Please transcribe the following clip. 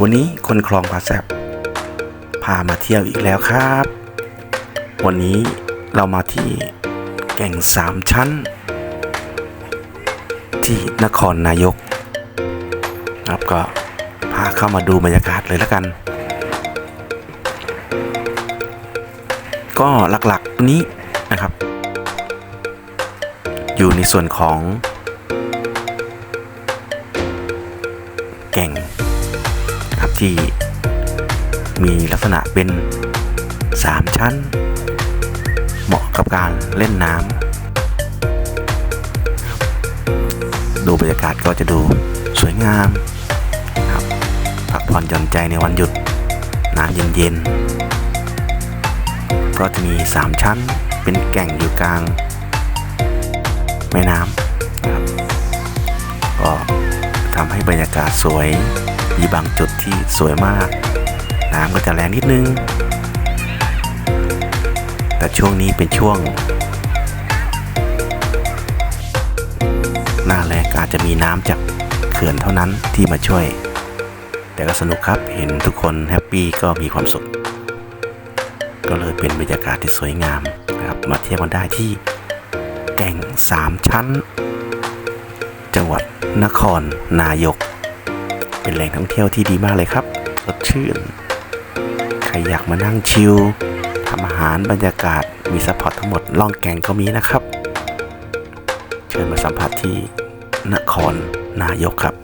วันนี้คนคลองพาแซบพามาเที่ยวอีกแล้วครับ วันนี้เรามาที่แก่งสามชั้น ที่นครนายกครับก็พาเข้ามาดูบรรยากาศเลยแล้วกัน ก็หลักๆนี้นะครับ อยู่ในส่วนของ แก่ง ที่มีลักษณะเป็น3ชั้น เหมาะกับการเล่นน้ำดูบรรยากาศก็จะดูสวยงามครับพักผ่อนหย่อนใจในวันหยุดน้ำเย็นๆก็จะมี3ชั้นเป็นแก่งอยู่กลาง แม่น้ำครับก็ทำให้บรรยากาศสวย มีบางจุดที่สวยมาก น้ำก็จะแรงนิดนึง แต่ช่วงนี้เป็นช่วง หน้าแรงอาจจะมีน้ำจากเขื่อนเท่านั้นที่มาช่วย แต่ก็สนุกครับเห็นทุกคนแฮปปี้ก็มีความสุข ก็เลยเป็นบรรยากาศที่สวยงามนะครับมาเที่ยวกันได้ที่แก่งสามชั้น จังหวัดนครนายก เป็นแหล่งท่องเที่ยวที่ดีมากเลยครับสดชื่น ใครอยากมานั่งชิลทำอาหารบรรยากาศมีซัพพอร์ตทั้งหมดล่องแก่งก็มีนะครับ เชิญมาสัมผัสที่นครนายกครับ